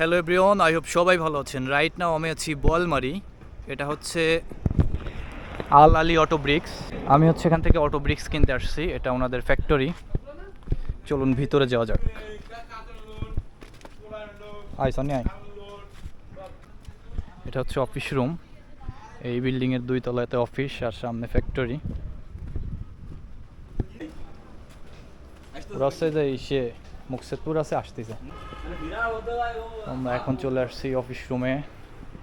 Hello everyone I hope সবাই ভালো আছেন। রাইট নাও আমি আছি বলমারি। এটা হচ্ছে আল আলী অটো ব্রিক্স আমি হচ্ছে এখান থেকে অটো ব্রিক্স কিনতে আসছি। এটা ওনাদের ফ্যাক্টরি চলুন, ভিতরে যাওয়া যাক। আয়, সনি, আয়। এটা হচ্ছে অফিস রুম এই বিল্ডিংয়ের দুই তলাতে অফিস আর সামনে ফ্যাক্টরি রসে যে সে মুকসেদপুর আছে, আসতেছে। আমরা এখন চলে আসছি অফিস রুমে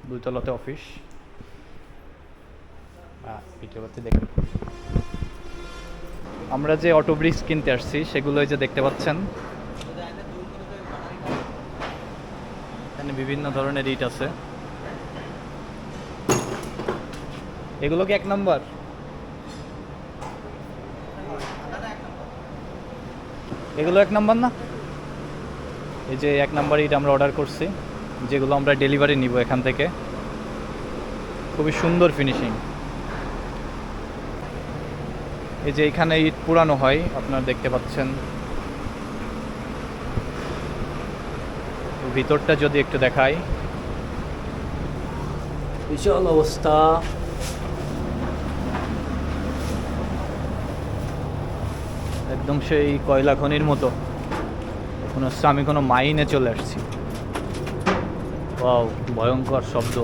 দুইতলাতে অফিস আমরা যে অটো ব্রিজ কিনতে আসছি, সেগুলো যে দেখতে পাচ্ছেন। এখানে বিভিন্ন ধরনের ইট আছে। এগুলো কি এক নম্বর? এগুলো এক নম্বর না? এই যে এক নাম্বার ইট আমরা অর্ডার করছি যেগুলো আমরা ডেলিভারি নিব এখান থেকে। খুবই সুন্দর ফিনিশিং এই যে এখানে ইট পুরানো হয় আপনারা দেখতে পাচ্ছেন। ভিতরটা যদি একটু দেখাই। বিশাল অবস্থা। একদম সেই কয়লা খনির মতো। মনে হচ্ছে আমি কোনো মাইনে চলে আসছি। ওয়াও, ভয়ঙ্কর শব্দ।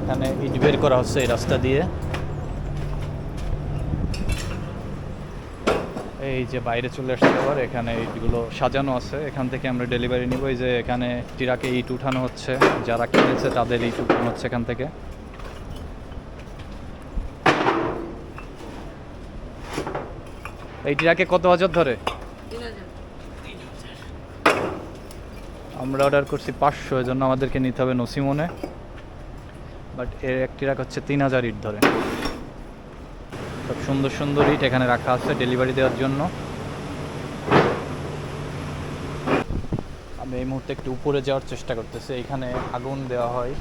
এখানে ইট বের করা হচ্ছে এই রাস্তা দিয়ে। এই যে বাইরে চলে আসছে আবার, এখানে ইটগুলো সাজানো আছে। এখান থেকে আমরা ডেলিভারি নিব। এই যে এখানে টিরাকে ইট উঠানো হচ্ছে। যারা কিনেছে তাদের ইট উঠানো হচ্ছে এখান থেকে। এই টিরাকে কত হাজার ধরে? আমরা অর্ডার করছি পাঁচশো এই জন্য আমাদেরকে নিতে হবে নসিমনে। বাট এর একটি রাখ হচ্ছে তিন হাজার ইট ধরে। সব সুন্দর সুন্দর ইট এখানে রাখা আছে ডেলিভারি দেওয়ার জন্য। আমি এই মুহূর্তে একটু উপরে যাওয়ার চেষ্টা করতেছি। এখানে আগুন দেওয়া হয়।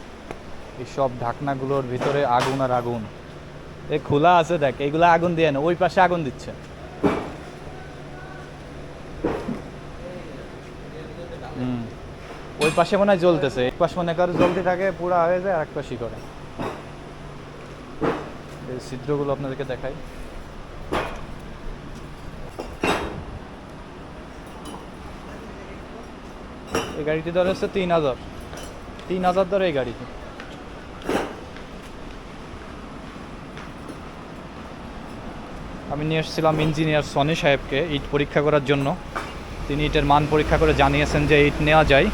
এই সব ঢাকনাগুলোর ভিতরে আগুন আর আগুন। এ খোলা আছে, দেখ, এইগুলো আগুন দিয়ে না, ওই পাশে আগুন দিচ্ছে। ওই পাশে মনে হয় জ্বলতেছে এক পাশ মনে করো জ্বলতে থাকে, পুরা হয়ে যায় আর এক পাশই করে। এই ছিদ্রগুলো আপনাদেরকে দেখাই। এই গাড়িটি ধরে হচ্ছে তিন হাজার। তিন হাজার ধরে এই গাড়িটি। আমি নিয়ে এসেছিলাম ইঞ্জিনিয়ার সনি সাহেবকে, ইট পরীক্ষা করার জন্য। তিনি ইটের মান পরীক্ষা করে জানিয়েছেন যে ইট নেওয়া যায়।